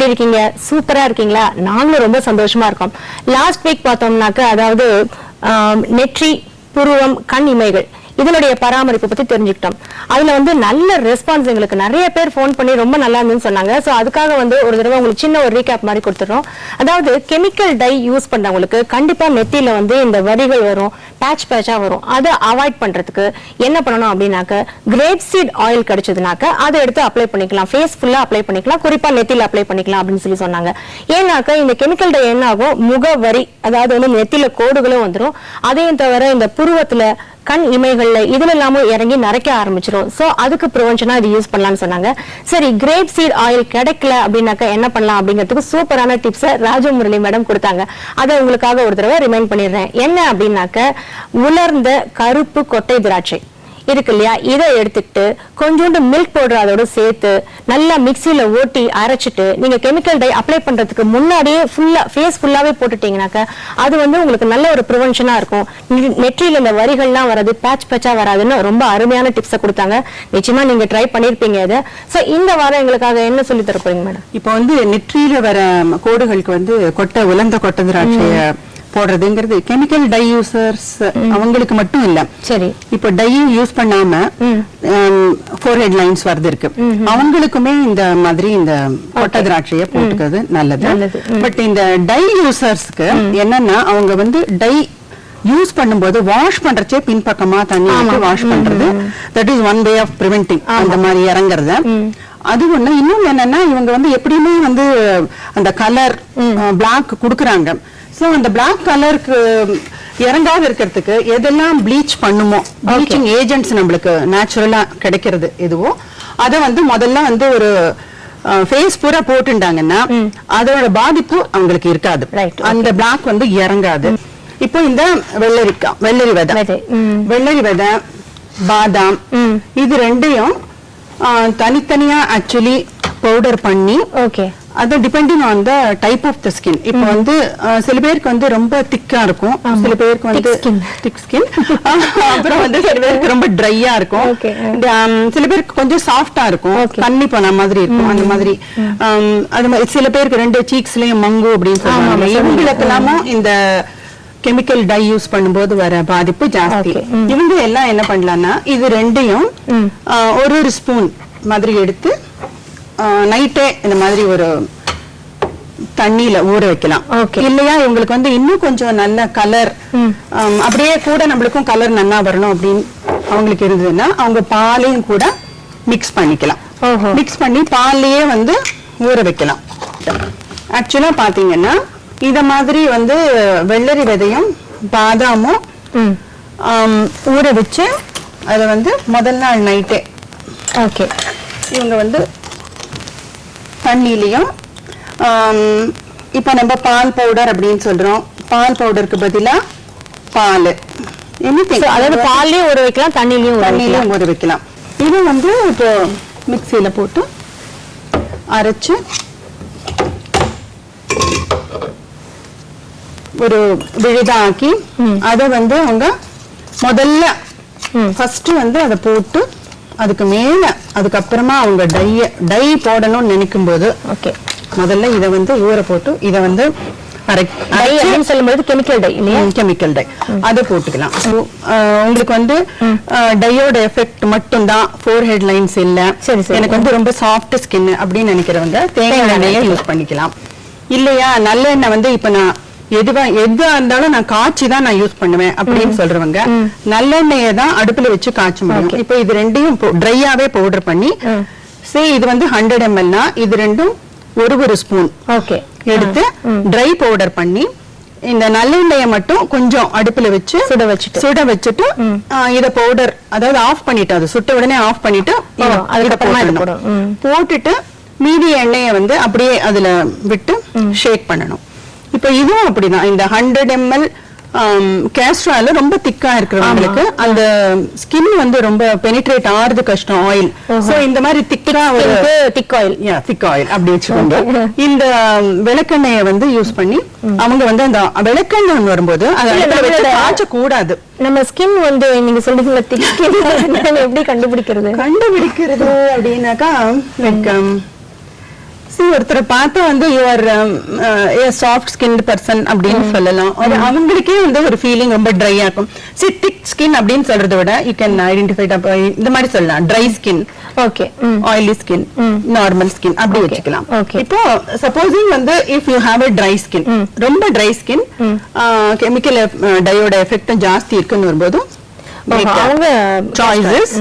எப்படி இருக்கீங்க? சூப்பரா இருக்கீங்களா? நாங்களும் ரொம்ப சந்தோஷமா இருக்கோம். லாஸ்ட் வீக் பார்த்தோம்னாக்க அதாவது நெற்றி புருவம் கண் இமைகள் இதனுடைய பராமரிப்பு பத்தி தெரிஞ்சுக்கிட்டோம். அதுல வந்து நல்ல ரெஸ்பான்ஸ் எங்களுக்கு. நிறைய பேர் ஃபோன் பண்ணி ரொம்ப நல்லா இருந்துன்னு சொன்னாங்க. சோ அதுக்காக வந்து ஒரு தடவை உங்களுக்கு சின்ன ஒரு ரீகேப் மாதிரி கொடுத்துறோம் அதாவது கெமிக்கல் டை யூஸ் பண்றவங்களுக்கு கண்டிப்பா நெத்தியில வந்து இந்த வரிகள் வரும். பேட்ச் பேட்சாக வரும். அதை அவாய்ட் பண்ணுறதுக்கு என்ன பண்ணணும் அப்படின்னாக்க கிரேப் சீட் ஆயில் கிடைச்சதுனாக்க அதை எடுத்து அப்ளை பண்ணிக்கலாம். ஃபேஸ் ஃபுல்லாக அப்ளை பண்ணிக்கலாம். குறிப்பாக நெத்தியில் அப்ளை பண்ணிக்கலாம் அப்படின்னு சொல்லி சொன்னாங்க. ஏன்னாக்க இந்த கெமிக்கல் டை என்ன ஆகும்? முக வரி அதாவது வந்து நெத்தியில் கோடுகளும் வந்துடும் அதையும் தவிர இந்த புருவத்தில் கண் இமைகள்ல இதுல எல்லாமும் இறங்கி நரைக்க ஆரம்பிச்சிடும் சோ அதுக்கு ப்ரிவென்ஷனா இது யூஸ் பண்ணலாம்னு சொன்னாங்க. சரி கிரேப் சீட் ஆயில் கிடைக்கல அப்படின்னாக்க என்ன பண்ணலாம் அப்படிங்கிறதுக்கு சூப்பரான டிப்ஸை ராஜமுரளி மேடம் கொடுத்தாங்க. அதை உங்களுக்காக ஒரு தடவை ரிமைண்ட் பண்ணிடுறேன். என்ன அப்படின்னாக்க உலர்ந்த கருப்பு கொட்டை திராட்சை. இருக்கு இல்லையா? இதை எடுத்துக்கிட்டு கொஞ்சோண்டு மில்க் பவுடர் அதோட சேர்த்து நல்லா மிக்சியில ஓட்டி அரைச்சிட்டு நீங்க கெமிக்கல் டை அப்ளை பண்றதுக்கு முன்னாடியே ஃபுல்லா ஃபேஸ் ஃபுல்லாவே போட்டுட்டீங்கன்னாக்க அது வந்து உங்களுக்கு நல்ல ஒரு ப்ரிவென்ஷனா இருக்கும். நெற்றியில இந்த வரிகள்லாம் வராது பேட்ச் பேட்சா வராதுன்னு ரொம்ப அருமையான டிப்ஸை கொடுத்தாங்க. நிச்சயமா நீங்க ட்ரை பண்ணிருப்பீங்க இதை. சோ இந்த வாரம் எங்களுக்காக என்ன சொல்லி தர போறீங்க மேடம் இப்போ வந்து நெற்றியில வர கோடுகளுக்கு வந்து கொட்டை உலர்ந்த கொட்டை திராட்சையை போடுறதுங்கிறது கெமிக்கல் டை யூசர்ஸ் அவங்களுக்கு மட்டும் இல்ல. சரி. இப்போ டையும் யூஸ் பண்ணாம ஃபோர் ஹெட் லைன்ஸ் வருது இருக்கு. அவங்களுக்குமே இந்த மாதிரி இந்த கொட்டை திராட்சைய போட்டுக்கிறது நல்லது. பட் இந்த டை யூசர்ஸ்க்கு என்னன்னா அவங்க வந்து டை யூஸ் பண்ணும்போது வாஷ் பண்றச்சே பின்பக்கமா தண்ணி வாஷ் பண்றது. That is one way of preventing அந்த மாதிரி இறங்குறத. அது ஒண்ணு. இன்னொன்னு என்னன்னா இவங்க வந்து எப்படியுமே வந்து அந்த கலர் பிளாக் குடுக்குறாங்க. சோ அந்த பிளாக் கலருக்கு இறங்காத இருக்கிறதுக்கு எதெல்லாம் ப்ளீச் பண்ணுமோ ப்ளீச்சிங் ஏஜென்ட்ஸ் நம்மளுக்கு நேச்சுரலா கிடைக்கிறது எதுவோ அத வந்து முதல்ல வந்து ஒரு ஃபேஸ் பூரா போட்டுட்டாங்கன்னா அதோட பாதிப்பு அவங்களுக்கு இருக்காது. அந்த பிளாக் வந்து இறங்காது. இப்போ இந்த வெள்ளரிக்காய் வெள்ளரி விதை. வெள்ளரி விதை பாதாம். இது ரெண்டையும் தனித்தனியா ஆக்சுவலி பவுடர் பண்ணி ஓகே அது depending on the type of the skin இப்போ வந்து சில பேருக்கு வந்து ரொம்ப திக்கா இருக்கும். சில பேருக்கு வந்து. திக் ஸ்கின் அப்புறம் வந்து சில பேருக்கு ரொம்ப ட்ரையா இருக்கும். சில பேருக்கு கொஞ்சம் சாஃப்டா இருக்கும். தண்ணி போன மாதிரி இருக்கும் அந்த மாதிரி. அது மாதிரி சில பேருக்கு ரெண்டு சீக்ஸ்லயும் மங்கு அப்படின்னு சொல்லுவாங்க. இவங்களுக்கு எல்லாமும் இந்த கெமிக்கல் டை யூஸ் பண்ணும்போது வர பாதிப்பு ஜாஸ்தி. இவங்க எல்லாம் என்ன பண்ணலாம்னா இது ரெண்டையும் ஒரு ஒரு ஸ்பூன் மாதிரி எடுத்து நைட்டே இந்த மாதிரி ஒரு தண்ணியில ஊற வைக்கலாம். இல்லையா இவங்களுக்கு வந்து இன்னும் கொஞ்சம் நல்ல கலர். அப்படியே கூட நம்மளுக்கும் கலர் நன்னா வரணும் அப்படின்னு அவங்களுக்கு இருந்ததுன்னா அவங்க பாலையும் கூட மிக்ஸ் பண்ணிக்கலாம். மிக்ஸ் பண்ணி பால்லையே வந்து ஊற வைக்கலாம் ஆக்சுவலா பாத்தீங்கன்னா இத மாதிரி வந்து வெள்ளரி விதையும் பாதாமும் ஊற வச்சு அதை வந்து முதல் நாள் நைட்டே ஓகே இவங்க வந்து தண்ணியிலையும் இப்போ நம்ம பால் பவுடர் அப்படின்னு சொல்றோம். பால் பவுடருக்கு பதிலா பால். அதாவது பால்லயும் ஊற வைக்கலாம் தண்ணிலையும் தண்ணியிலையும் ஊற வைக்கலாம். இது வந்து இப்போ மிக்சியில போட்டு அரைச்சு ஒரு விழுதா ஆக்கி அதை வந்து அவங்க முதல்ல ம். ஃபர்ஸ்ட் வந்து அதை போட்டு அதுக்கு மேல அதுக்கப்புறமா அவங்க டைய டை போடணும்னு நினைக்கும் போது ஓகே முதல்ல இதை வந்து ஊற போட்டு இதை வந்து கெமிக்கல் டை கெமிக்கல் டை அதை போட்டுக்கலாம். உங்களுக்கு வந்து டையோட எஃபெக்ட் மட்டும் தான் ஃபோர் ஹெட் லைன்ஸ் இல்ல. சரி, சரி. எனக்கு வந்து ரொம்ப சாஃப்ட் ஸ்கின் அப்படின்னு நினைக்கிறவங்க தேங்காய் தேங்காய் எண்ணெயை யூஸ் பண்ணிக்கலாம். இல்லையா? நல்லெண்ணெய் வந்து இப்ப நான் எதுவா எதா இருந்தாலும் நான் காய்ச்சி தான் நான் யூஸ் பண்ணுவேன் அப்படின்னு சொல்றவங்க நல்லெண்ணெயை தான் அடுப்புல வச்சு காய்ச்ச முடியும். இப்போ இது ரெண்டையும் ட்ரையாவே பவுடர் பண்ணி. சே இது வந்து ஹண்ட்ரட் எம்எல்னா இது ரெண்டும் ஒரு ஒரு ஸ்பூன் ஓகே எடுத்து ட்ரை பவுடர் பண்ணி இந்த நல்லெண்ணெயை மட்டும் கொஞ்சம் அடுப்புல வச்சு சுட வச்சுட்டு. சுட வச்சுட்டு இத பவுடர் அதாவது ஆஃப் பண்ணிட்டு அது சுட்ட உடனே ஆஃப் பண்ணிட்டு. போட்டுட்டு மீதி எண்ணெயை வந்து அப்படியே அதுல விட்டு ஷேக் பண்ணணும். இப்போ இதுவும் அப்படிதான். இந்த ஹண்ட்ரட் எம்எல் கேஸ்ட்ரா ஆயில் ரொம்ப திக்கா இருக்கிறவங்களுக்கு அந்த ஸ்கின் வந்து ரொம்ப பெனிட்ரேட் ஆறுது கஷ்டம் ஆயில் சோ இந்த மாதிரி திக்கா ஒரு திக் ஆயில் திக் ஆயில் அப்படி வச்சுக்கோங்க. இந்த விளக்கெண்ணெயை வந்து யூஸ் பண்ணி அவங்க வந்து அந்த விளக்கெண்ணெய் வரும்போது காய்ச்ச கூடாது நம்ம ஸ்கின் வந்து நீங்க சொல்றீங்களா திக் எப்படி கண்டுபிடிக்கிறது? கண்டுபிடிக்கிறது அப்படின்னாக்கா See, ஒருத்தரை பார்த்தா வந்து யுவர் சாஃப்ட் ஸ்கின் பர்சன் அப்படின்னு சொல்லலாம். அவங்களுக்கே வந்து ஒரு ஃபீலிங் ரொம்ப ட்ரையா இருக்கும். சி திக் ஸ்கின் அப்படின்னு சொல்றதை விட யூ கேன் ஐடென்டிஃபை இந்த மாதிரி சொல்லலாம். Dry skin okay oily skin normal skin அப்படி. வச்சுக்கலாம். இப்போ சப்போசிங் வந்து if you have a dry skin ரொம்ப ட்ரை ஸ்கின் கெமிக்கல் டயோட எஃபெக்டும் ஜாஸ்தி இருக்குன்னு வரும்போது அவங்க சாய்ஸஸ்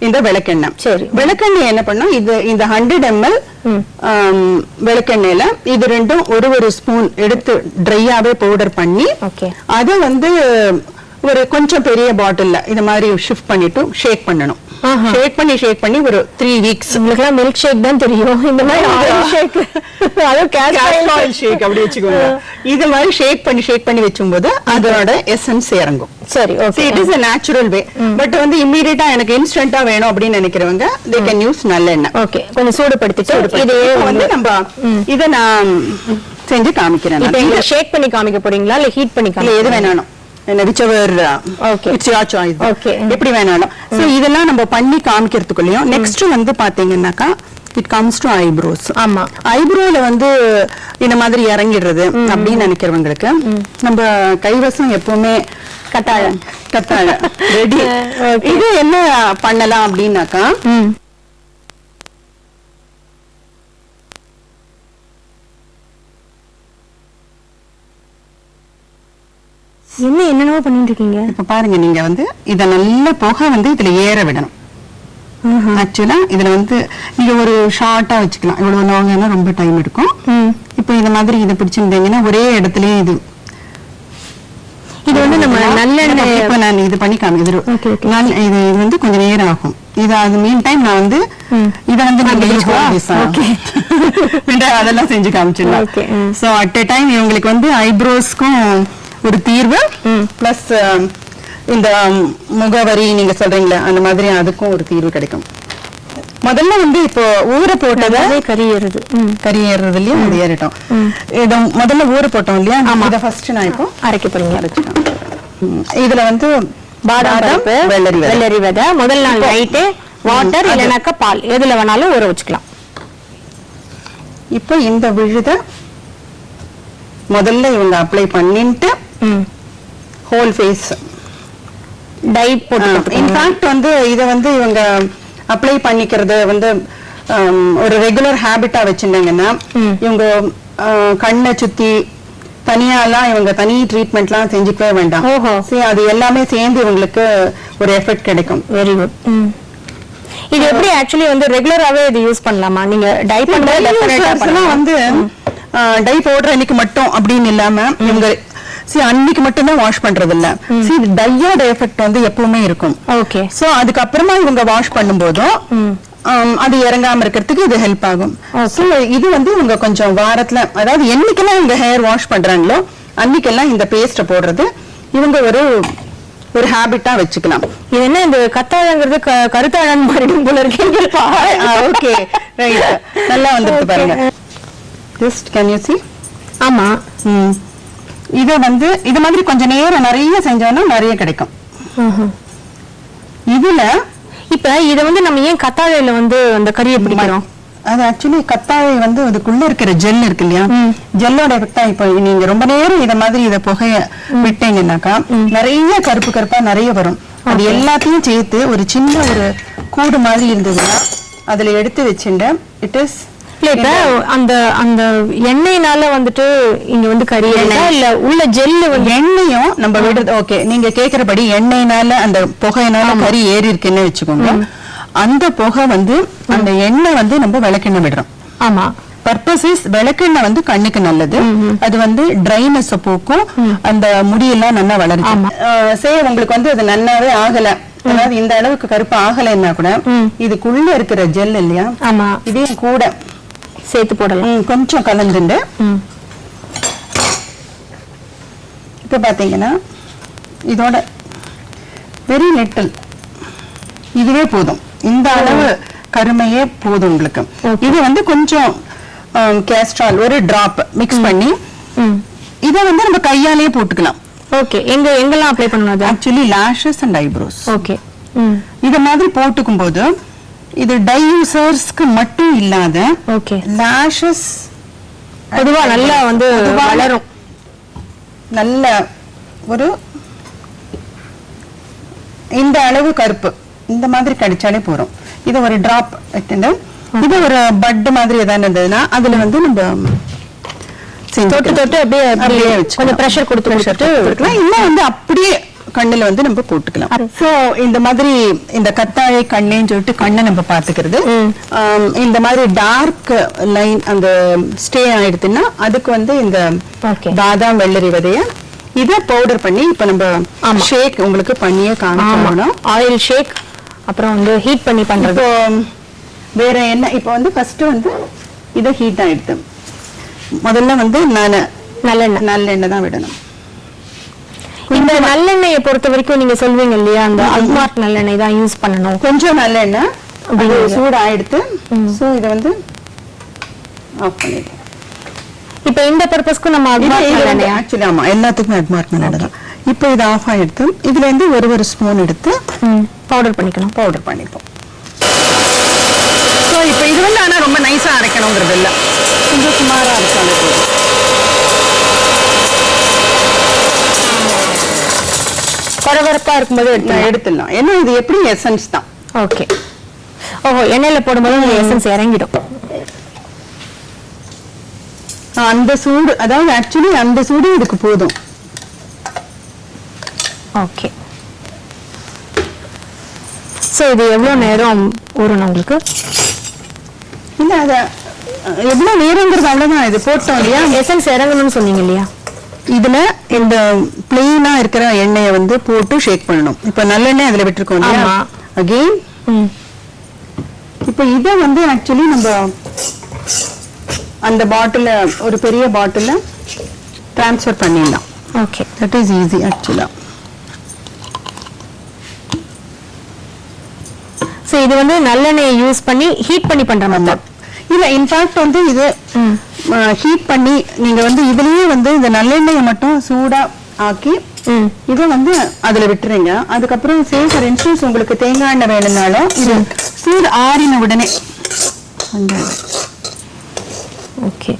இந்த விளக்கெண்ணெய் சரி. விளக்கெண்ணெய் என்ன பண்ணோம் இது இந்த ஹண்ட்ரட் எம்எல் விளக்கெண்ணெயில இது ரெண்டும் ஒரு ஒரு ஸ்பூன் எடுத்து ட்ரையாவே பவுடர் பண்ணி. அதை வந்து ஒரு கொஞ்சம் பெரிய பாட்டில்ல இந்த மாதிரி ஷிஃப்ட் பண்ணிட்டு ஷேக் பண்ணணும். ஷேக் பண்ணி ஷேக் பண்ணி ஒரு த்ரீ வீக்ஸ் உங்களுக்குலாம் மில்க் ஷேக் தான் தெரியும். இந்த மாதிரி ஆயில் ஷேக் அதுவும் கேஸ்டர் ஆயில் ஷேக் அப்படி வச்சுக்கோங்க. இது மாதிரி ஷேக் பண்ணி ஷேக் பண்ணி வச்சும்போது அதோட எசன்ஸ் இறங்கும். சரி okay it is a natural way but வந்து இம்மீடியட்டா எனக்கு இன்ஸ்டன்ட்டா வேணும் அப்படின்னு நினைக்கிறவங்க தே கேன் யூஸ் நல்லெண்ணெய் ஓகே கொஞ்சம் சூடுபடுத்திட்டு இது வந்து நம்ம இத நான் செஞ்சு காமிக்கிறேன் ஷேக் பண்ணி காமிக்க போறீங்களா? இல்ல ஹீட் பண்ணி காமிக்க எது வேணாலும். Okay. It's choice Okay. எப்படி வேணாலும். சோ இதெல்லாம் நம்ம பண்ணி காமிக்கிறதுக்குள்ளயும் நெக்ஸ்ட் வந்து பாத்தீங்கன்னாக்கா இட் கம்ஸ் டு ஐப்ரோஸ் ஆமா. ஐப்ரோல வந்து இந்த மாதிரி இறங்கிடுறது அப்படின்னு நினைக்கிறவங்களுக்கு நம்ம கைவசம் எப்பவுமே கத்தாழை. கத்தாழ ரெடி. இது என்ன பண்ணலாம் அப்படின்னாக்கா என்ன என்னென்னவோ பண்ணிட்டு இருக்கீங்க இப்ப பாருங்க நீங்க வந்து இத நல்ல புகை வந்து இதுல ஏற விடணும். ஆக்சுவலா இதுல வந்து நீங்க ஒரு ஷார்ட்டா வச்சுக்கலாம். இவ்வளவு லாங்கன்னா ரொம்ப டைம் எடுக்கும். இப்போ இந்த மாதிரி இதை பிடிச்சிருந்தீங்கன்னா ஒரே இடத்துலயே இது. இது வந்து நம்ம நல்லெண்ணெய் இப்போ நான் இது பண்ணி Okay, okay. நல்ல- இது இது வந்து கொஞ்சம் நேரம் ஆகும். இது அது மீன் டைம் நான் வந்து இத வந்து. பின்ன அதெல்லாம் செஞ்சு காமிச்சிடலாம். சோ அட் எ டைம் இவங்களுக்கு வந்து ஐப்ரோஸ்க்கும் ஒரு தீர்வு பிளஸ் இந்த முகவரி நீங்க சொல்றீங்களே அந்த மாதிரி அதுக்கும் ஒரு தீர்வு கிடைக்கும். முதல்ல வந்து இப்போ ஊற போட்டதை கறி ஏறுறது இல்லையா? அது ஏறிட்டோம். இத முதல்ல ஊற போட்டோம் இல்லையா? இத ஃபர்ஸ்ட் நான் இப்போ அரைக்க போறீங்க அரைச்சிட்டேன் ம். இதுல வந்து பாதாம் வெள்ளரி. வெள்ளரி விதை முதல் நாள் நைட்டு வாட்டர் இல்லைனாக்கா பால். எதுல வேணாலும் ஊற வச்சுக்கலாம். இப்போ இந்த விழுத முதல்ல இவங்க அப்ளை பண்ணிட்டு ஹோல் ஃபேஸ் டை போட்டு இன்ஃபேக்ட் வந்து இத வந்து இவங்க அப்ளை பண்ணிக்கிறது வந்து ஒரு ரெகுலர் ஹேபிட்டா வச்சிருந்தாங்கன்னா இவங்க கண்ணை சுத்தி தனியாலாம் இவங்க தனி ட்ரீட்மெண்ட்லாம் செஞ்சுக்கவே வேண்டாம். அது எல்லாமே சேர்ந்து இவங்களுக்கு ஒரு எஃபெக்ட் கிடைக்கும். வெரி குட் இது எப்படி ஆக்சுவலி வந்து ரெகுலராவே இது யூஸ் பண்ணலாமா? நீங்க டை பண்றது. வந்து டை போடுற அன்னைக்கு மட்டும் அப்படின்னு இல்லாம இவங்க சி அன்னைக்கு மட்டும் தான் வாஷ் பண்றது இல்ல சி டையோட எஃபெக்ட் வந்து எப்பவுமே இருக்கும். ஓகே சோ அதுக்கப்புறமா இவங்க வாஷ் பண்ணும்போதும் அது இறங்காம இருக்கிறதுக்கு இது ஹெல்ப் ஆகும். சோ இது வந்து இவங்க கொஞ்சம் வாரத்துல அதாவது என்னைக்கெல்லாம் இவங்க ஹேர் வாஷ் பண்றாங்களோ அன்னைக்கெல்லாம் இந்த பேஸ்ட போடுறது இவங்க ஒரு ஒரு ஹேபிட்டா வச்சுக்கலாம். இது என்ன இந்த கத்தாழங்கிறது கருத்தாழன் மாறிடும் போல இருக்கீங்கப்பா ஓகே ரைட் நல்லா வந்துருக்கு பாருங்க. Just can you see? ஆமா. ம். இத வந்து இது மாதிரி கொஞ்ச நேரம் நிறைய செஞ்சோம்னா நிறைய கிடைக்கும். இதுல இப்ப இத வந்து நம்ம ஏன் கத்தாழையில வந்து அந்த கறியை பிடிக்கிறோம்? அது ஆக்சுவலி கத்தாழை வந்து அதுக்குள்ள இருக்கிற ஜெல் இருக்கு இல்லையா? ஜெல்லோட எஃபெக்டா இப்போ நீங்க ரொம்ப நேரம் இத மாதிரி இத புகைய விட்டீங்கன்னாக்கா நிறைய கருப்பு கருப்பா நிறைய வரும். அது எல்லாத்தையும் சேர்த்து ஒரு சின்ன ஒரு கூடு மாதிரி இருந்ததுன்னா அதுல எடுத்து வச்சுட்டு இட் இஸ் இல்ல இப்ப அந்த அந்த எண்ணெய்னால வந்துட்டு இங்க வந்து கறி? இல்ல உள்ள ஜெல்லு எண்ணெயும் நம்ம விடுறது ஓகே நீங்க கேக்குறபடி எண்ணெய்னால அந்த புகையினால கறி ஏறி இருக்குன்னு வச்சுக்கோங்க. அந்த புகை வந்து அந்த எண்ணெய் வந்து நம்ம விளக்கெண்ணெய் விடுறோம். ஆமா. பர்பஸ் இஸ் விளக்கெண்ணெய் வந்து கண்ணுக்கு நல்லது. அது வந்து ட்ரைனஸ் போக்கும். அந்த முடியெல்லாம் நல்லா வளரும் சே உங்களுக்கு வந்து அது நன்னாவே ஆகல. அதாவது இந்த அளவுக்கு கருப்பு ஆகலைன்னா கூட இதுக்குள்ள இருக்கிற ஜெல் இல்லையா? ஆமா. இதையும் கூட சேர்த்து போடலாம். கொஞ்சம் கலந்துண்டு. இப்ப பாத்தீங்கன்னா இதோட வெரி லிட்டில் இதுவே போதும். இந்த அளவு கருமையே போதும் உங்களுக்கு. இது வந்து கொஞ்சம் கேஸ்ட்ரால் ஒரு டிராப் மிக்ஸ் பண்ணி இத வந்து நம்ம கையாலேயே போட்டுக்கலாம். ஓகே. எங்க எங்கெல்லாம் அப்ளை பண்ணணும் அது? Actually lashes and eyebrows okay. இத மாதிரி போட்டுக்கும் போது இது டை யூசர்ஸ்க்கு மட்டும் இல்லாத ஓகே லேஷஸ் பொதுவா நல்லா வந்து வளரும். நல்ல ஒரு இந்த அளவு கருப்பு. இந்த மாதிரி கடிச்சாலே போறோம் இது ஒரு டிராப் இது ஒரு பட் மாதிரி ஏதாவது இருந்ததுன்னா அதுல வந்து நம்ம தொட்டு தொட்டு அப்படியே அப்படியே. கொஞ்சம் ப்ரெஷர் கொடுத்து கொடுத்துட்டு இல்ல வந்து அப்படியே கண்ணுல வந்து நம்ம போட்டுக்கலாம். சோ இந்த மாதிரி இந்த கத்தாழை கண்ணேன்னு சொல்லிட்டு கண்ணை நம்ம. ஆம், இந்த மாதிரி டார்க் லைன் அந்த ஸ்டே ஆயிடுதுன்னா அதுக்கு வந்து இந்த. பாதாம் வெள்ளரி விதைய இத பவுடர் பண்ணி இப்ப நம்ம. ஷேக் உங்களுக்கு பண்ணியே காமிக்கணும். ஆயில் ஷேக் அப்புறம் வந்து ஹீட் பண்ணி இப்போ வேற என்ன இப்போ வந்து ஃபர்ஸ்ட் வந்து இத ஹீட் ஆயிடுது முதல்ல வந்து நான் நல்லெண்ணெய். நல்லெண்ணெய் தான் விடணும். இந்த நல்லெண்ணெயை பொறுத்த வரைக்கும் நீங்க சொல்வீங்க இல்லையா? அந்த அல்மார்க் நல்லெண்ணெய் தான் யூஸ் பண்ணணும். கொஞ்சம் நல்லெண்ணெய் அது அப்படிங்களா? சூடு ஆயிடுத்து சோ இத வந்து ஆஃப் பண்ணிடுறேன் இப்ப இந்த பர்பஸ்க்கு நம்ம ஆக்சுவலி ஆமா எல்லாத்துக்குமே அட்மார்க் நல்லெண்ணெய் தான். இப்போ இது ஆஃப் ஆயிடுத்து இதுல இருந்து ஒரு ஒரு ஸ்பூன் எடுத்து பவுடர் பண்ணிக்கணும். பவுடர் பண்ணிப்போம். ஸோ இப்போ இது வந்து ஆனா ரொம்ப நைஸா அரைக்கணுங்கிறது இல்ல. கொஞ்சம் சுமாரா அரைச்சாலே போதும். கொரகொரப்பா இருக்கும்போது எடுத்துடலாம். ஏன்னா இது எப்படி எசன்ஸ் தான். ஓகே ஓஹோ எண்ணெயில போடும்போது எசன்ஸ் இறங்கிடும். அந்த சூடு அதாவது ஆக்சுவலி அந்த சூடு இதுக்கு போதும். ஓகே சோ இது எவ்வளவு நேரம் ஊறணும் உங்களுக்கு? இல்ல அத அஹ், எவ்வளவு நேரங்கிறது அவ்வளவுதான். இது போட்டோம் இல்லையா? எசன்ஸ் இறங்கணும்னு சொன்னீங்க இல்லையா? இதுல இந்த பிளெயினா இருக்கிற எண்ணெயை வந்து போட்டு ஷேக் பண்ணணும். இப்ப நல்லெண்ணெய் அதுல விட்டுருக்கோம். அகெயின் இப்ப இத வந்து ஆக்சுவலி நம்ம அந்த பாட்டில ஒரு பெரிய பாட்டில ட்ரான்ஸ்ஃபர் பண்ணிடலாம். ஓகே தட் இஸ் ஈஸி ஆக்சுவலா சோ இது வந்து நல்லெண்ணெயை யூஸ் பண்ணி ஹீட் பண்ணி பண்ற மெத்தட் இல்ல இன்ஃபேக்ட் வந்து இது ஹீட் பண்ணி நீங்க வந்து இதுலயே வந்து இந்த நல்லெண்ணெயை மட்டும் சூடா ஆக்கி இதை வந்து அதுல விட்டுறீங்க அதுக்கப்புறம் சே ஃபார் இன்ஸ்டன்ஸ் உங்களுக்கு தேங்காய் எண்ணெய் வேணும்னாலும் இது சூடு ஆறின உடனே ஓகே.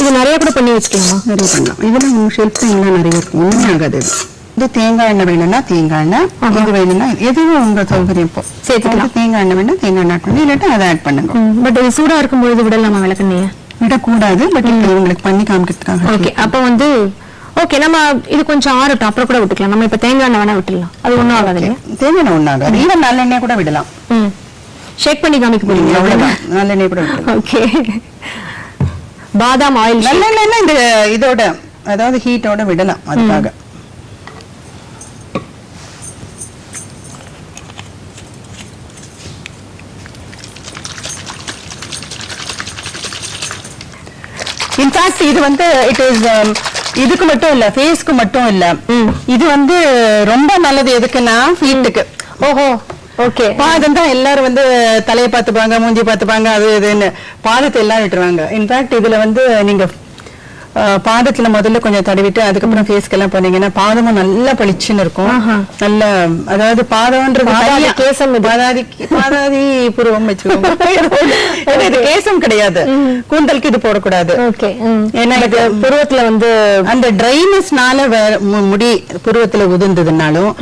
இது நிறைய கூட பண்ணி வச்சுக்கலாமா? நிறைய பண்ணலாம். இதுல உங்க ஷெல்ஃப் நிறைய இருக்கும். ஒண்ணுமே ஆகாது. இது. தேங்காய் எண்ணெய் வேணும்னா தேங்காய் எண்ணெய் இது வேணும்னா எதுவும் உங்க சௌகரியம் இப்போ. சேர்த்துக்கலாம். தேங்காய் எண்ணெய் வேணா தேங்காய் எண்ணெய் ஆட் பண்ணி. இல்லாட்டா அதை ஆட் பண்ணுங்க. பட் இது சூடா இருக்கும்பொழுது விடலாமா விளக்கண்ணைய? விடக்கூடாது பட் இப்போ உங்களுக்கு பண்ணி காமிக்கிறதுக்காக ஓகே அப்ப வந்து ஓகே நம்ம இது கொஞ்சம் ஆறட்டும் அப்புறம் கூட விட்டுக்கலாம். நம்ம இப்ப தேங்காய் எண்ணெய் வேணா விட்டுலாம் அது ஒண்ணும் ஆகாது இல்லையா? தேவையான ஒண்ணாகாது ஈவன் நல்லெண்ணெய் கூட விடலாம். ம். ஷேக் பண்ணி காமிக்க போறீங்க அவ்வளவுதான். நல்லெண்ணெய் கூட ஓகே பாதாம் ஆயில் நல்லெண்ணெய்னா இந்த இதோட அதாவது ஹீட்டோட விடலாம். அதுக்காக. இன்ஃபேக்ட் இது வந்து இட் இஸ் இதுக்கு மட்டும் இல்ல ஃபேஸ்க்கு மட்டும் இல்ல. இது வந்து ரொம்ப நல்லது எதுக்குன்னா ஃபீட்டுக்கு ஓஹோ. ஓகே. பாதம் தான் எல்லாரும் வந்து தலையை பார்த்துப்பாங்க மூஞ்சி பார்த்துப்பாங்க அது இதுன்னு. பாதத்தை எல்லாம் விட்டுருவாங்க. இன்ஃபேக்ட் இதுல வந்து நீங்க பாதத்துல முதல்ல கொஞ்சம் தடவிட்டு அதுக்கப்புறம் ஃபேஸ்க்கு எல்லாம் போனீங்கன்னா பாதமும் நல்லா பளிச்சுன்னு இருக்கும். நல்ல அதாவது பாதம்ன்றது. கேசம். பாதாதி பாதாதி புருவம் வச்சுக்கோங்க. இது கேசம் கிடையாது. கூந்தலுக்கு இது போடக்கூடாது. ஏன்னா இது புருவத்துல வந்து அந்த ட்ரைனஸ்னால முடி புருவத்துல உதிர்ந்ததுனாலும்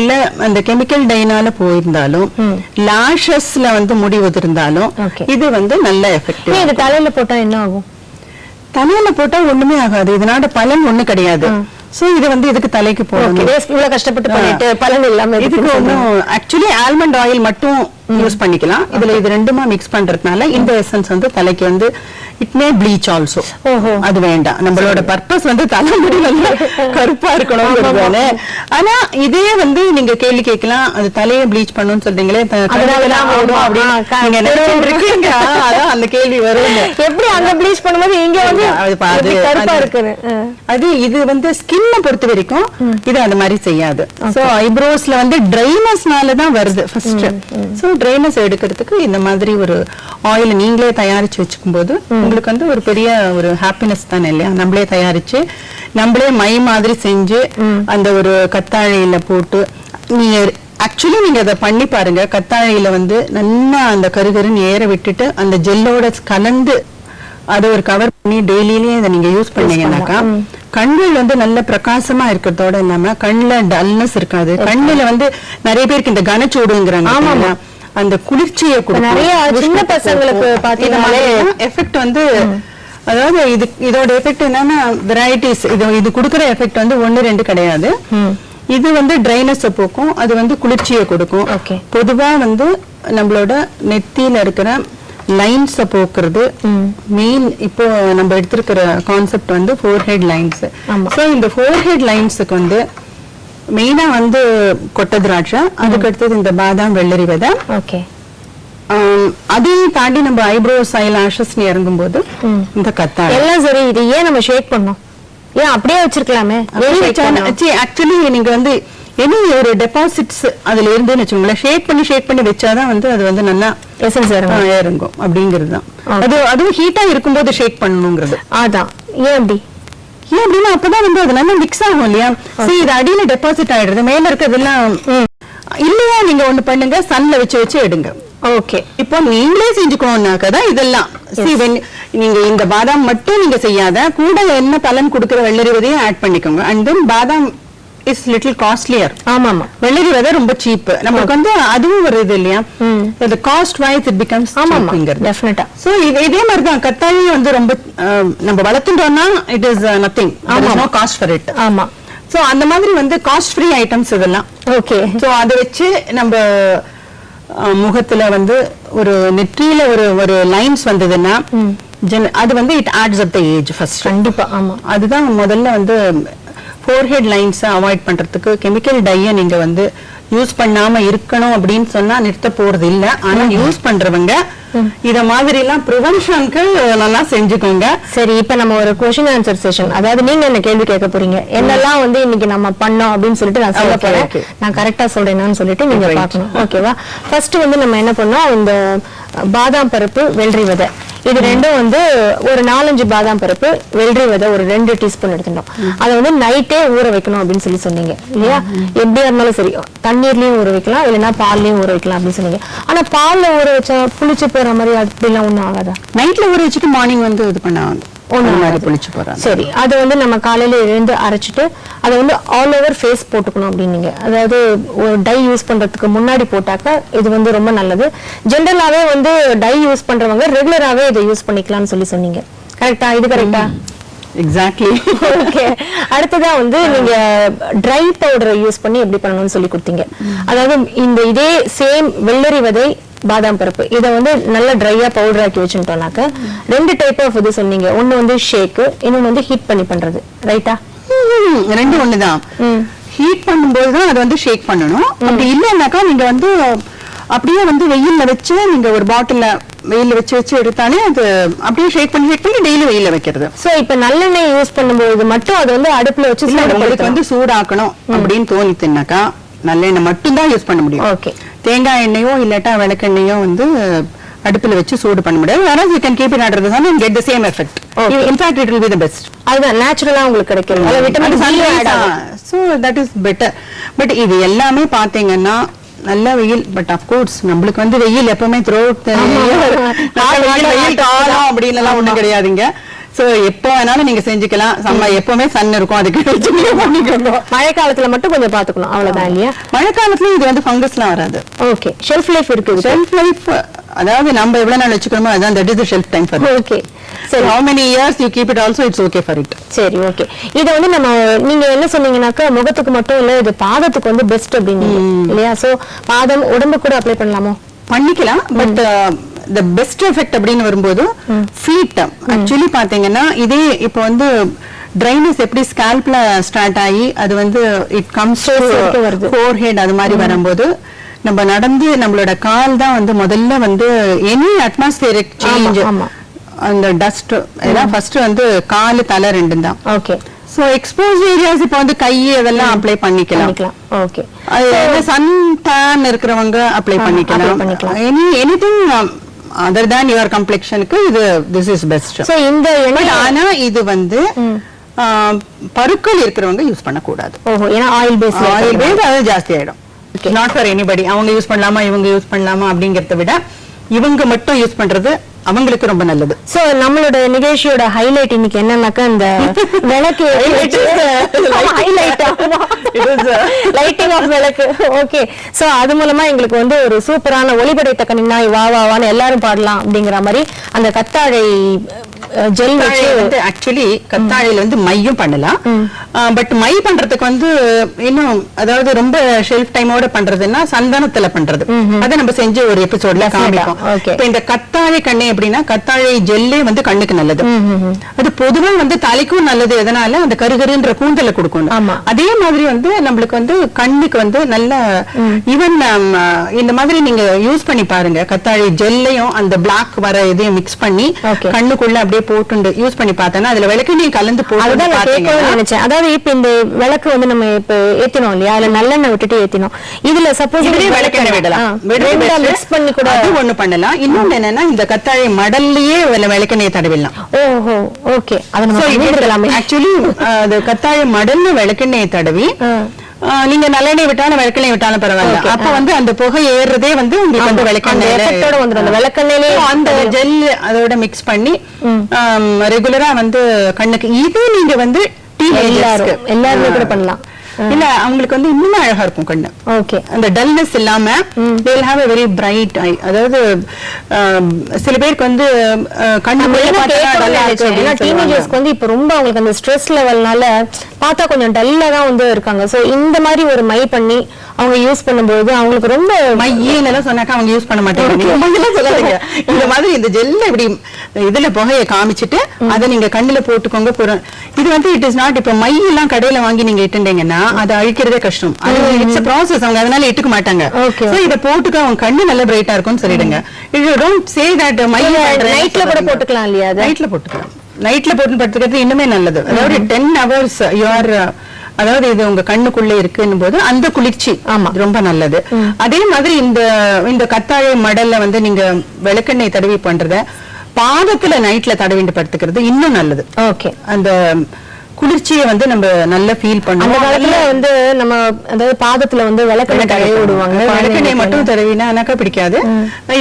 இல்ல அந்த கெமிக்கல் டைனால போயிருந்தாலும் லாஷஸ்ல வந்து முடி உதிர்ந்தாலும். இது வந்து நல்ல எஃபெக்டிவ் ஏன் இது தலையில போட்டா என்ன ஆகும்? தலையில போட்டா ஒண்ணுமே ஆகாது. இதனால பலன் ஒண்ணு கிடையாது. சோ இது வந்து இதுக்கு தலைக்கு போடணும்? இவ்வளவு கஷ்டப்பட்டு பண்ணிட்டு பலன் இல்லாம இதுக்கு இதுக்கு ஒன்றும் ஆக்சுவலி ஆல்மண்ட் ஆயில் மட்டும் யூஸ் பண்ணிக்கலாம். இதுல இது ரெண்டுமா மிக்ஸ் பண்றதுனால இந்த எசன்ஸ் வந்து தலைக்கு வந்து இட் மே ப்ளீச் ஆல்சோ. அது வேண்டாம். நம்மளோட பர்பஸ் வந்து தலைமுடி வந்து கருப்பா இருக்கணும்ங்கிறதால ஆனா இதே வந்து நீங்க கேள்வி கேட்கலாம் அது தலையை ப்ளீச் பண்ணணும்னு சொல்றீங்களே அப்படின்னு அதான் அந்த கேள்வி வரும் எப்படி அங்க ப்ளீச் பண்ணும்போது இங்க வந்து அது கருப்பா இருக்குது. அது இது வந்து ஸ்கின்ன பொறுத்த வரைக்கும் இது அந்த மாதிரி செய்யாது. சோ ஐப்ரோஸ்ல வந்து ட்ரைனஸ்னால தான் வருது ஃபர்ஸ்ட் சோ ட்ரைனஸ் எடுக்கிறதுக்கு இந்த மாதிரி ஒரு ஆயில் நீங்களே தயாரிச்சு வச்சுக்கும் போது உங்களுக்கு வந்து ஒரு பெரிய ஒரு ஹாப்பினஸ் தானே இல்லையா? நம்மளே தயாரிச்சு நம்மளே மை மாதிரி செஞ்சு அந்த ஒரு கத்தாழையில போட்டு நீங்க ஆக்சுவலி நீங்க அதை பண்ணி பாருங்க. கத்தாழையில வந்து நல்லா அந்த கருகருன்னு ஏற விட்டுட்டு அந்த ஜெல்லோட கலந்து அதை ஒரு கவர் பண்ணி டெய்லியிலேயே அதை நீங்க யூஸ் பண்ணீங்கன்னாக்கா கண்கள் வந்து நல்ல பிரகாசமா இருக்கிறதோட இல்லாம கண்ணுல டல்னஸ் இருக்காது. கண்ணுல வந்து நிறைய பேருக்கு இந்த கனச்சூடுங்கிறாங்க? அந்த குளிர்ச்சியை கொடுக்கும். நிறைய சின்ன பசங்களுக்கு மாதிரி எஃபெக்ட் வந்து அதாவது இது இதோட எஃபெக்ட் என்னன்னா வெரைட்டிஸ் இது இது கொடுக்குற எஃபெக்ட் வந்து ஒண்ணு ரெண்டு கிடையாது. இது வந்து ட்ரைனஸ் போக்கும். அது வந்து குளிர்ச்சியை கொடுக்கும். Okay. பொதுவா வந்து நம்மளோட நெத்தியில இருக்கிற லைன்ஸ போக்குறது. மெயின் இப்போ நம்ம எடுத்திருக்கிற கான்செப்ட் வந்து ஃபோர் ஹெட் லைன்ஸ். ஸோ இந்த ஃபோர் ஹெட் லைன்ஸுக்கு வந்து மெயினா வந்து கொட்டை திராட்சை அதுக்கு அடுத்தது இந்த பாதாம் வெள்ளரி விதை. ஓகே. அதையும் தாண்டி நம்ம ஐப்ரோஸ் ஐ லாஷஸ் இறங்கும்போது இந்த கத்தாழை. எல்லாம் சரி இது ஏன் நம்ம ஷேக் பண்ணோம் ஏன் அப்படியே வச்சிருக்கலாமே? ஆக்சுவலி நீங்க வந்து எனி ஒரு டெபாசிட்ஸ் அதுல இருந்துன்னு வச்சுக்கோங்களேன் ஷேக் பண்ணி ஷேக் பண்ணி வச்சாதான் வந்து அது வந்து நல்லா எசன்ஸ் இறங்கும் இறங்கும் அப்படிங்கிறது தான். அது அதுவும் ஹீட்டா இருக்கும்போது ஷேக் பண்ணணுங்கிறது. அதான். ஏன் அப்படி? ஏன் அப்படின்னா அப்பதான் வந்து அது நல்லா மிக்ஸ் ஆகும் இல்லையா? சரி இது அடியில டெபாசிட் ஆயிடுறது மேல இருக்கிறதெல்லாம் இல்லையா நீங்க ஒண்ணு பண்ணுங்க சன்ல வச்சு வச்சு எடுங்க. ஓகே இப்போ நீங்களே செஞ்சுக்கணும்னாக்க தான் இதெல்லாம். நீங்க இந்த பாதாம் மட்டும் நீங்க செய்யாத கூட என்ன பலன் கொடுக்கிற வெள்ளரி விதையும் ஆட் பண்ணிக்கோங்க. அண்ட் தென் பாதாம் இஸ் லிட்டில் காஸ்ட்லியர் ஆமா ஆமா வெள்ளரி விதை ரொம்ப சீப் நமக்கு வந்து அதுவும் ஒரு இது இல்லையா? the cost wise it becomes ஆமா ஆமா டெஃபினட்டா சோ இது மாதிரி தான் கத்தாழி வந்து ரொம்ப நம்ம வளர்த்துட்டோம்னா it is nothing no cost for it ஆமா. சோ அந்த மாதிரி வந்து காஸ்ட் ஃப்ரீ ஐட்டம்ஸ் இதெல்லாம். ஓகே சோ அதை வச்சு நம்ம முகத்துல வந்து ஒரு நெற்றியில ஒரு ஒரு லைன்ஸ் வந்ததுன்னா அது வந்து it adds up the age first கண்டிப்பா. ஆமா. அதுதான் முதல்ல வந்து ஃபோர்ஹெட் லைன்ஸை அவாய்ட் பண்றதுக்கு கெமிக்கல் டையை நீங்க வந்து யூஸ் பண்ணாம இருக்கணும் அப்படின்னு சொன்னா நிறுத்த போறது இல்ல ஆனா யூஸ் பண்றவங்க இத மாதிரி எல்லாம் ப்ரிவென்ஷனுக்கு நல்லா செஞ்சுக்கோங்க. சரி இப்ப நம்ம ஒரு கொஸ்டின் ஆன்சர் செஷன் அதாவது நீங்க என்ன கேள்வி கேட்க போறீங்க? என்னெல்லாம் வந்து இன்னைக்கு நம்ம பண்ணோம் அப்படின்னு சொல்லிட்டு நான் சொல்ல போறேன். நான் கரெக்டா சொல்றேனான்னு சொல்லிட்டு நீங்க. பார்க்கணும். ஓகேவா ஃபர்ஸ்ட் வந்து நம்ம என்ன பண்ணோம்? இந்த பாதாம் பருப்பு வெள்ளரி விதை. இது ரெண்டும் வந்து ஒரு நாலஞ்சு பாதாம் பருப்பு வெள்ளரி விதை ஒரு ரெண்டு டீஸ்பூன் எடுத்துட்டோம். அதை வந்து நைட்டே ஊற வைக்கணும் அப்படின்னு சொல்லி சொன்னீங்க. இல்லையா? எப்படியா இருந்தாலும் சரி. தண்ணீர்லயும் ஊற வைக்கலாம் இல்லைன்னா பால்லயும் ஊற வைக்கலாம் அப்படின்னு சொன்னீங்க. ஆனா பால்ல ஊற வச்சா புளிச்சு போற மாதிரி அப்படிலாம் ஒண்ணும் ஆகாதா? நைட்ல ஊற வச்சுட்டு மார்னிங் வந்து இது பண்ணுவாங்க. மாதிரி ஆகாது. புளிச்சு போறாங்க. சரி அது வந்து நம்ம காலையில எழுந்து அரைச்சிட்டு அதை வந்து ஆல் ஓவர் ஃபேஸ் போட்டுக்கணும் அப்படின்னீங்க. அதாவது ஒரு டை யூஸ் பண்றதுக்கு முன்னாடி போட்டாக்க இது வந்து ரொம்ப நல்லது. ஜென்ரலாவே வந்து டை யூஸ் பண்றவங்க ரெகுலராவே இதை யூஸ் பண்ணிக்கலாம்னு சொல்லி சொன்னீங்க. கரெக்டா இது கரெக்டா எக்ஸாக்ட்லி ஓகே அடுத்ததா வந்து நீங்க ட்ரை பவுடரை யூஸ் பண்ணி எப்படி பண்ணணும்னு சொல்லி கொடுத்தீங்க. அதாவது இந்த இதே சேம் வெள்ளரி விதை பாதாம் பருப்பு. இதை வந்து நல்ல ட்ரையா பவுடர் ஆக்கி வச்சுட்டோம்னாக்க ரெண்டு டைப் ஆஃப் இது சொன்னீங்க. ஒன்னு வந்து ஷேக் இன்னொன்னு வந்து ஹீட் பண்ணி பண்றது. ரைட்டா ரெண்டு ஒண்ணுதான். ஹீட் பண்ணும்போது தான் அதை வந்து ஷேக் பண்ணணும். அப்படி இல்லைன்னாக்கா நீங்க வந்து அப்படியே வந்து வெயில்ல வச்சு நீங்க ஒரு பாட்டில்ல வெயில்ல வச்சு வச்சு எடுத்தாலே அது அப்படியே ஷேக் பண்ணி ஷேக் பண்ணி டெய்லி வெயில்ல வைக்கிறது. சோ இப்ப நல்லெண்ணெய் யூஸ் பண்ணும்போது மட்டும் அது வந்து அடுப்புல வச்சு உங்களுக்கு. வந்து சூடாக்கணும் அப்படின்னு தோணித்துனாக்கா நல்லெண்ணெய் மட்டும்தான் யூஸ் பண்ண முடியும். Okay. தேங்காய் எண்ணெயோ இல்லாட்டா விளக்கெண்ணெயோ வந்து அடுப்புல வச்சு சூடு பண்ண முடியாது. வேற you can keep it at the get the same effect. In fact it will be the best அதுதான் நேச்சுரலா உங்களுக்கு கிடைக்கும். Vitamin C so that is better but இது எல்லாமே பாத்தீங்கன்னா நல்ல வெயில். பட் அப்கோர்ஸ் நம்மளுக்கு வந்து வெயில் எப்பவுமே த்ரோ வெயில் காலம் அப்படின்னு எல்லாம் ஒண்ணும் கிடையாதுங்க. சோ எப்போ வேணாலும் நீங்க செஞ்சுக்கலாம். செம்ம எப்பவுமே சன் இருக்கும். அதுக்கு மழை காலத்துல மட்டும் கொஞ்சம் பாத்துக்கணும் அவ்வளவுதான் இல்லையா? மழை காலத்துல இது வந்து ஃபங்கஸ்லாம் வராது. ஓகே. ஷெல்ஃப் லைஃப் இருக்குது ஷெல்ஃப் லைஃப் அதாவது நம்ம எவ்வளவு நாள் வச்சுக்கிறோமோ அதான் that is shelf time for okay. சரி. How many years you keep it also it's okay for it சரி ஓகே. இது வந்து நம்ம நீங்க என்ன சொன்னீங்கன்னாக்கா முகத்துக்கு மட்டும் இல்ல இது பாதத்துக்கு வந்து பெஸ்ட் அப்படின்னு இல்லையா? சோ பாதம் உடம்பு கூட அப்ளை பண்ணலாமோ? பண்ணிக்கலாம் பட் த பெஸ்ட் எஃபெக்ட் அப்படின்னு வரும்போது ஃபீட் ஆக்சுவலி பாத்தீங்கன்னா இதே இப்போ வந்து ட்ரைனஸ் எப்படி ஸ்கேல்ப்ல ஸ்டார்ட் ஆகி அது வந்து இட் கம்ஸ். ஃபோர் ஹெட் அது மாதிரி வரும்போது நம்ம நடந்து நம்மளோட கால் தான் வந்து முதல்ல வந்து எனி அட்மாஸ்பியரிக் சேஞ்ச். அந்த டஸ்ட் எல்லாம் ஃபர்ஸ்ட் வந்து காலு தலை ரெண்டும் தான். ஓகே சோ எக்ஸ்போஸ் ஏரியாஸ் இப்போ வந்து கை அதெல்லாம் அப்ளை பண்ணிக்கலாம். ஓகே சன் டேன் இருக்கிறவங்க அப்ளை பண்ணிக்கலாம். Any anything other than your கம்ப்ளெக்ஷனுக்கு இது திஸ் இஸ் பெஸ்ட் சோ இந்த பட் ஆனா இது வந்து பருக்கள் இருக்கிறவங்க யூஸ் பண்ணக்கூடாது. ஓஹோ ஏன்னா ஆயில் பேஸ் ஆயில் பேஸ் அது ஜாஸ்தி ஆயிடும். நாட் ஃபார் எனிபடி அவங்க யூஸ் பண்ணலாமா இவங்க யூஸ் பண்ணலாமா அப்படிங்கறத விட இவங்க மட்டும் யூஸ் பண்றது அவங்களுக்கு ரொம்ப நல்லது. சோ நம்மளோட நிகழ்ச்சியோட ஹைலைட் இன்னைக்கு என்னன்னாக்கா இந்த விளக்கு விளக்கு. ஓகே சோ அது மூலமா எங்களுக்கு வந்து ஒரு சூப்பரான ஒளிபடைத்த கண்ணினாய் வா வா வான்னு எல்லாரும் பாடலாம் அப்படிங்கிற மாதிரி அந்த கத்தாழை ஜெல் வச்சு ஆக்சுவலி கத்தாழையில வந்து மையும் பண்ணலாம். பட் மை பண்றதுக்கு வந்து இன்னும் அதாவது ரொம்ப ஷெல்ஃப் டைமோட பண்றதுன்னா சந்தனத்துல பண்றது. அதை நம்ம செஞ்சு ஒரு எபிசோட்ல காமிப்போம். இப்ப இந்த கத்தாழை கண்ணு எப்படின்னா கத்தாழை ஜெல்லே வந்து கண்ணுக்கு நல்லது. அது பொதுவா வந்து தலைக்கும் நல்லது எதனால? அந்த கருகருன்ற கூந்தலை கொடுக்கும் ஆமா. அதே மாதிரி வந்து நம்மளுக்கு வந்து கண்ணுக்கு வந்து நல்ல ஈவன் இந்த மாதிரி நீங்க யூஸ் பண்ணி பாருங்க. கத்தாழை ஜெல்லையும் அந்த பிளாக் வர இதையும் மிக்ஸ் பண்ணி. கண்ணுக்குள்ள அப்படியே போட்டு யூஸ் பண்ணி பார்த்தேன்னா அதுல விளக்கெண்ணெய் கலந்து போட்டு நினைச்சேன். அதாவது இப்ப இந்த விளக்கு வந்து நம்ம இப்ப ஏத்தினோம் இல்லையா? அதுல நல்லெண்ணெய் விட்டுட்டு ஏத்தினோம். இதுல சப்போஸ் விளக்கெண்ணெய் விடலாம். மிக்ஸ் பண்ணி கூட ஒண்ணு பண்ணலாம். இன்னொன்னு என்னன்னா இந்த கத்தாழை மடல்லையே வெள்ள- விளக்கெண்ணெயை தடவிடலாம். ஓஹோ ஓகே. அதை நம்ம பண்ணிருக்கலாமே ஆக்சுவலி அது கத்தாழை மடல்ல விளக்கெண்ணெயை தடவி நீங்க நல்லெண்ணெய் விட்டாலும் விளக்கெண்ணெய் விட்டாலும் பரவாயில்ல. அப்ப வந்து அந்த புகை ஏறுறதே வந்து உங்களுக்கு வந்து விளக்கெண்ணெய் விளக்கெண்ணெயிலே அந்த ஜெல் அதோட மிக்ஸ் பண்ணி ரெகுலரா வந்து கண்ணுக்கு இது நீங்க வந்து எல்லாரும் teenagers-க்கு. எல்லாருமே கூட. பண்ணலாம். இல்ல அவங்களுக்கு வந்து இன்னும் அழகா இருக்கும் கண்ணு. ஓகே. அந்த டல்னஸ் இல்லாம they will have a very bright eye. அதாவது சில பேருக்கு வந்து அஹ், கண்ணு வெளிய பார்த்தா ஆ இருக்கு சொல்லுவாங்க. டீனேஜர்ஸ்க்கு வந்து இப்ப ரொம்ப அவங்களுக்கு அந்த ஸ்ட்ரெஸ் லெவல்னால பார்த்தா கொஞ்சம் டல்லா தான் வந்து இருக்காங்க. சோ இந்த மாதிரி ஒரு மை பண்ணி அவங்க யூஸ் பண்ணும்போது அவங்களுக்கு ரொம்ப மையன்னு எல்லாம் சொன்னாக்கா அவங்க யூஸ் பண்ண மாட்டாங்க. சொல்லாதீங்க. இந்த மாதிரி இந்த ஜெல்ல இப்படி இதுல புகையை காமிச்சிட்டு அதை நீங்க கண்ணுல போட்டுக்கோங்க போறோம் இது வந்து இட் இஸ் நாட் இப்ப மை எல்லாம் கடையில வாங்கி நீங்க இட்டுட்டீங்கன்னா அதை அழிக்கிறதே கஷ்டம். அது இட்ஸ் ப்ராசஸ் அவங்க அதனால இட்டுக்க மாட்டாங்க. இத போட்டுக்க அவங்க கண்ணு நல்ல பிரைட்டா இருக்கும்னு சொல்லிடுங்க. யூ டோன்ட் சே தட் மை நைட்ல கூட போட்டுக்கலாம் இல்லையா நைட்ல போட்டுக்கலாம். நைட்ல போட்டு படுத்துக்கிறது இன்னுமே நல்லது. அதாவது டென் ஹவர்ஸ் யூஆர் அதாவது இது உங்க கண்ணுக்குள்ள இருக்குன்னும் போது அந்த குளிர்ச்சி. ஆமா. ரொம்ப நல்லது. அதே மாதிரி இந்த இந்த கத்தாழை மடல்ல வந்து நீங்க விளக்கெண்ணெய் தடவி பண்றத பாதத்துல நைட்ல தடவிட்டு படுத்துக்கிறது இன்னும் நல்லது. ஓகே. அந்த குளிர்ச்சியை வந்து நம்ம நல்லா ஃபீல் அந்த பண்ணுவோம் காலத்துல வந்து நம்ம அதாவது பாதத்துல வந்து விளக்கெண்ணெய் தடவி விடுவாங்க. விளக்கெண்ணெய் மட்டும் தடவினாக்கா பிடிக்காது.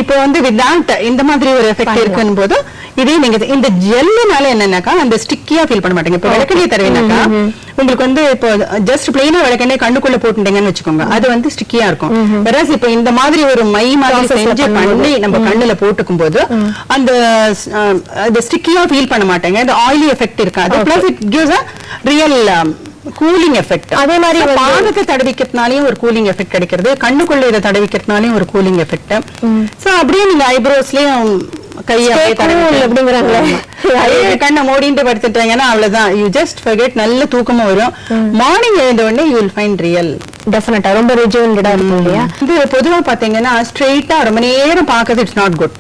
இப்போ வந்து வித்வுட் இந்த மாதிரி ஒரு எஃபெக்ட் இருக்குன்னு போது இதே நீங்க இந்த ஜெல்லுனால என்னன்னாக்கா அந்த ஸ்டிக்கியா ஃபீல் பண்ண மாட்டீங்க. இப்போ விளக்கெண்ணெய் தடவினாக்கா உங்களுக்கு வந்து இப்போ ஜஸ்ட் பிளெயினா விளக்கெண்ணெய் கண்ணுக்குள்ள போட்டுட்டீங்கன்னு வச்சுக்கோங்க. அது வந்து ஸ்டிக்கியா இருக்கும். வெராஸ் இப்போ இந்த மாதிரி ஒரு மை மாதிரி செஞ்சு. பண்ணி நம்ம கண்ணுல போட்டுக்கும் போது அந்த ஸ்டிக்கியா ஃபீல் பண்ண மாட்டேங்க. அந்த ஆயிலி எஃபெக்ட் இருக்காது. Plus it gives a real cooling effect அதே மாதிரி பாதத்தை தடவிக்கிறதுனாலயும் ஒரு கூலிங் எஃபெக்ட் கிடைக்கிறது கண்ணுக்குள்ள இதை தடவிக்கிறதுனாலயும் ஒரு கூலிங் எஃபெக்ட் சோ அப்படியே நீங்க ஐப்ரோஸ்லயும் கண்ணை மூடிட்டு படுத்துட்டாங்கன்னா அவ்வளவுதான். யூ ஜஸ்ட் நல்ல தூக்கமும் வரும். மார்னிங் எழுந்த உடனே யூ வில் ஃபைண்ட் ரியல் டெஃபினட்டா ரொம்ப ரிஜுவன்டா இருக்கும் இல்லையா? இது பொதுவா பாத்தீங்கன்னா ஸ்ட்ரெயிட்டா ரொம்ப நேரம் பார்க்கறது இட்ஸ் நாட் குட்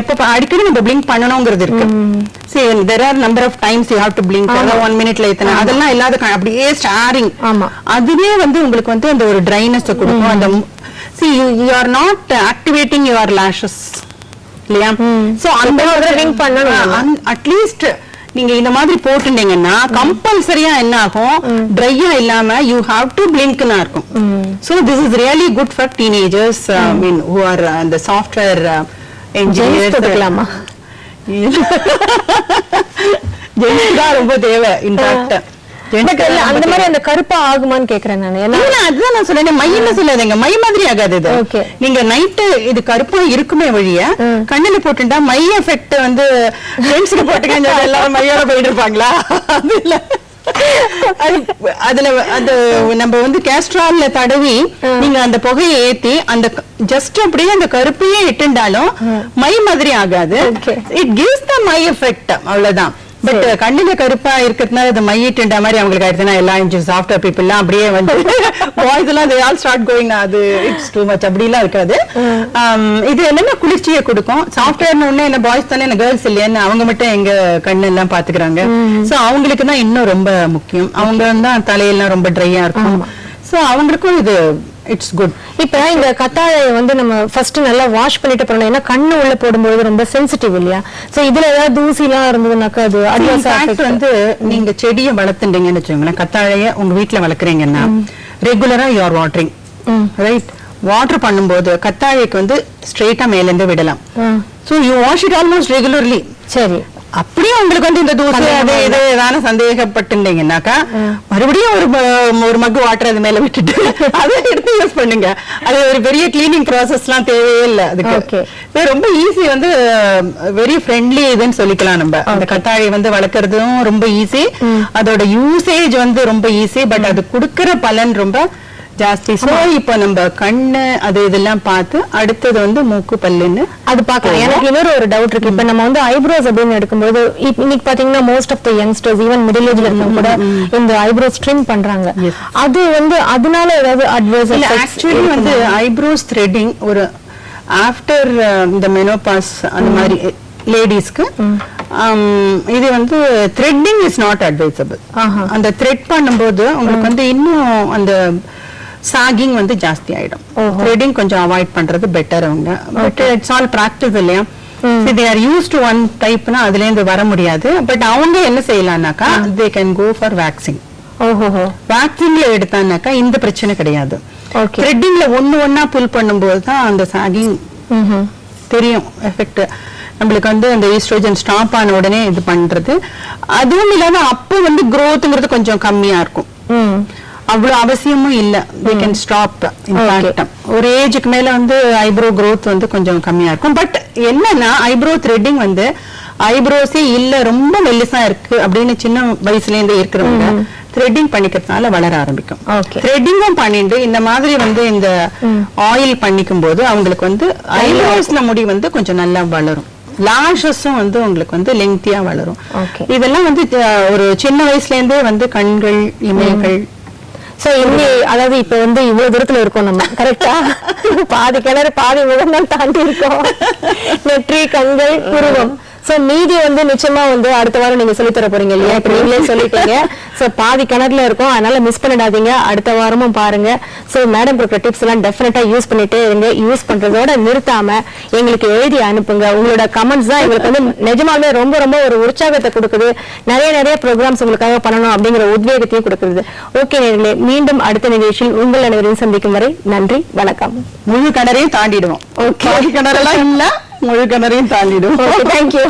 எப்ப அடிக்கடி நம்ம பிளிங்க் பண்ணணுங்கிறது இருக்கு. are number of times you have to blink. அதாவது ஒன் மினிட்ல இத்தனை அதெல்லாம் இல்லாத அப்படியே ஸ்டாரிங் ஆமா. அதுவே வந்து உங்களுக்கு வந்து அந்த ஒரு ட்ரைனஸ் கொடுக்கும். அந்த you, you are not activating your lashes. இல்லையா? சோ அந்த ring பண்ணணும். அட்லீஸ்ட் நீங்க இந்த மாதிரி போட்டுட்டீங்கன்னா கம்பல்சரியா என்ன ஆகும் ட்ரையா இல்லாம யூ ஹாவ் டு பிளிங்க்னா இருக்கும் so this is really good for teenagers mean who are அந்த சாஃப்ட்வேர் என்ஜினியர்ஸ் போட்டுக்கலாமா ஜென்ஸ் தான் ரொம்ப தேவை இன்ஃபேக்ட் அந்த மாதிரி அந்த கருப்பா ஆகுமான்னு கேக்குறேன் நான். அதுதான் நான் சொன்னேன் மையில சொல்லாதீங்க மை மாதிரி ஆகாது இது. நீங்க நைட்டு இது கருப்பா இருக்குமே வழிய கண்ணுல போட்டுட்டா மை எஃபெக்ட் வந்து ஃப்ரெண்ட்ஸ்க்கு போட்டுக்கங்க எல்லாரும் மையோட போயிட்டு இருப்பாங்களா அது இல்ல. அது- அதுல அது நம்ம வந்து கேஸ்ட்ரால்ல தடவி நீங்க அந்த புகையை ஏத்தி அந்த ஜஸ்ட் அப்படியே அந்த கருப்பையே இட்டுண்டாலும் மை மாதிரி ஆகாது. இட் கிவ்ஸ் த மை எஃபெக்ட் அவ்வளவுதான். பட் கண்ணுல கருப்பா இருக்கிறதுனால அது மையிட்டுன்ற மாதிரி அவங்களுக்கு ஆயிடுச்சுன்னா எல்லா இன்ச்சு சாஃப்ட்வேர் பீப்புள்லாம் அப்படியே வந்து பாய்ஸ் எல்லாம் they all start going அது இட்ஸ் டூ மச் அப்படிலாம் இருக்காது. Um, இது என்னன்னா குளிர்ச்சியை கொடுக்கும். சாஃப்ட்வேர்னு ஒண்ணு என்ன பாய்ஸ் தானே என்ன கேர்ள்ஸ் இல்லையான்னு அவங்க மட்டும் எங்க கண்ணு எல்லாம் பாத்துக்கிறாங்க சோ அவங்களுக்கு தான் இன்னும் ரொம்ப முக்கியம். அவங்க தான் தலையெல்லாம் ரொம்ப ட்ரையா இருக்கும். சோ அவங்களுக்கும் இது இட்ஸ் குட் இப்ப இந்த கத்தாழையை வந்து நம்ம ஃபர்ஸ்ட் நல்லா வாஷ் பண்ணிட்டு போறோம் ஏன்னா கண்ணு உள்ள போடும்போது ரொம்ப சென்சிட்டிவ் இல்லையா? சோ இதுல ஏதாவது தூசி எல்லாம் இருந்ததுனாக்கா அது affect- வந்து நீங்க செடியை வளர்த்துட்டீங்கன்னு வச்சுக்கோங்களேன் கத்தாழைய உங்க வீட்ல வளர்க்குறீங்கன்னா ரெகுலரா யூஆர் வாட்டரிங் ரைட் வாட்டர் பண்ணும்போது கத்தாழைக்கு வந்து ஸ்ட்ரெயிட்டா மேல இருந்து விடலாம். So you wash it almost regularly சரி. அப்படியே உங்களுக்கு வந்து இந்த தூசி அது இது ஏதான சந்தேகப்பட்டுட்டீங்கன்னாக்கா மறுபடியும் ஒரு ஒரு மக்கு வாட்டர் அது மேல விட்டுட்டு அதை எடுத்து யூஸ் பண்ணுங்க. அது ஒரு பெரிய கிளீனிங் ப்ராசஸ்லாம் தேவையே இல்ல அதுக்கு. ரொம்ப ஈஸி வந்து வெரி ஃப்ரெண்ட்லி இதுன்னு சொல்லிக்கலாம் நம்ம. அந்த கத்தாழை வந்து வளர்க்கறதும் ரொம்ப ஈஸி அதோட யூசேஜ் வந்து ரொம்ப ஈஸி பட் அது குடுக்கிற பலன் ரொம்ப ஜாஸ்தி சோ இப்போ நம்ம கண்ணு அது இதெல்லாம் பார்த்து அடுத்தது வந்து மூக்கு பல்லுன்னு அது பார்க்கலாம். எனக்கு இன்னொரு ஒரு டவுட் இருக்கு. இப்ப நம்ம வந்து ஐப்ரோஸ் அப்படின்னு எடுக்கும்போது இன்னைக்கு பாத்தீங்கன்னா most of the youngsters even middle ஏஜ்ல இருக்கவங்க கூட இந்த ஐப்ரோஸ் ட்ரிம் பண்றாங்க. அது வந்து அதனால ஏதாவது அட்வைஸ் ஆக்சுவலி வந்து ஐப்ரோஸ் த்ரெட்டிங் ஒரு ஆஃப்டர் இந்த மெனோபாஸ் அந்த மாதிரி லேடிஸ்க்கு இது வந்து த்ரெட்டிங் இஸ் நாட் அட்வைசபிள். அந்த த்ரெட் பண்ணும்போது உங்களுக்கு வந்து இன்னும் அந்த சாகிங் வந்து ஜாஸ்தி ஆயிடும். த்ரெட்டிங் கொஞ்சம் அவாய்ட் பண்றது பெட்டர் அவங்க. பட் இட்ஸ் ஆல் ப்ராக்டிஸ் இல்லையா? They are use to one டைப்னா அதுல இருந்து வர முடியாது. பட் அவங்க என்ன செய்யலாம்னாக்கா they can go for waxing ஓஹோ வேக்சின்ல எடுத்தானாக்கா இந்த பிரச்சனை கிடையாது. த்ரெட்டிங்ல ஒண்ணு ஒண்ணா புல் பண்ணும்போது தான் அந்த சாகிங் தெரியும் எஃபெக்ட் நம்மளுக்கு வந்து அந்த ஈஸ்ட்ரோஜன் ஸ்டாப் ஆன உடனே இது பண்றது. அதுவும் இல்லாம அப்போ வந்து growthங்கிறது கொஞ்சம் கம்மியா இருக்கும். ம் அவ்வளவு அவசியமும் இல்ல. They கேன் ஸ்டாப் ஒரு ஏஜுக்கு மேல வந்து ஐப்ரோ growth வந்து கொஞ்சம் கம்மியா இருக்கும். பட் என்னன்னா ஐப்ரோ த்ரெட்டிங் வந்து ஐப்ரோஸே இல்ல ரொம்ப மெல்லிசா இருக்கு அப்படின்னு சின்ன வயசுல இருந்து இருக்கிறவங்க த்ரெட்டிங் பண்ணிக்கிறதுனால வளர ஆரம்பிக்கும். த்ரெட்டிங்கும் பண்ணிட்டு இந்த மாதிரி வந்து இந்த ஆயில் பண்ணிக்கும் போது அவங்களுக்கு வந்து ஐப்ரோஸ்ல முடி வந்து கொஞ்சம் நல்லா வளரும். லாஷஸும் வந்து உங்களுக்கு வந்து லெங்தியா வளரும். இதெல்லாம் வந்து ஒரு சின்ன வயசுல இருந்தே வந்து கண்கள் இமைகள் சோ இன்னி அதாவது இப்ப வந்து இவ்வளவு தூரத்துல இருக்கோம் நம்ம. கரெக்டா பாதி கிணறு பாதி முகம்தான் தாண்டி இருக்கோம். நெற்றி கண்கள் புருவம். சோ மீதி வந்து நிச்சயமா வந்து அடுத்த வாரம் நீங்க சொல்லி தர போறீங்க இல்லையா? இப்ப நீங்களே சொல்லிட்டீங்க. சோ பாதி கிணறுல இருக்கும். அதனால மிஸ் பண்ணிடாதீங்க. அடுத்த வாரமும் பாருங்க. சோ மேடம் கொடுக்குற டிப்ஸ் எல்லாம் டெஃபினட்டா யூஸ் பண்ணிட்டே இருங்க. யூஸ் பண்றதோட நிறுத்தாம எங்களுக்கு எழுதி அனுப்புங்க. உங்களோட கமெண்ட்ஸ் தான் எங்களுக்கு வந்து நிஜமாவே ரொம்ப ரொம்ப ஒரு உற்சாகத்தை கொடுக்குது. நிறைய நிறைய ப்ரோக்ராம்ஸ் உங்களுக்காக பண்ணணும் அப்படிங்கிற உத்வேகத்தையும் கொடுக்குது. ஓகே நேர்களே. மீண்டும் அடுத்த நிகழ்ச்சியில் உங்கள் அனைவரையும் சந்திக்கும் வரை நன்றி வணக்கம். முழு கிணறையும் தாண்டிடுவோம். பாதி கிணறெல்லாம் இல்ல. முழு கிணறையும் தாண்டிடுவோம் ஓகே தேங்க்யூ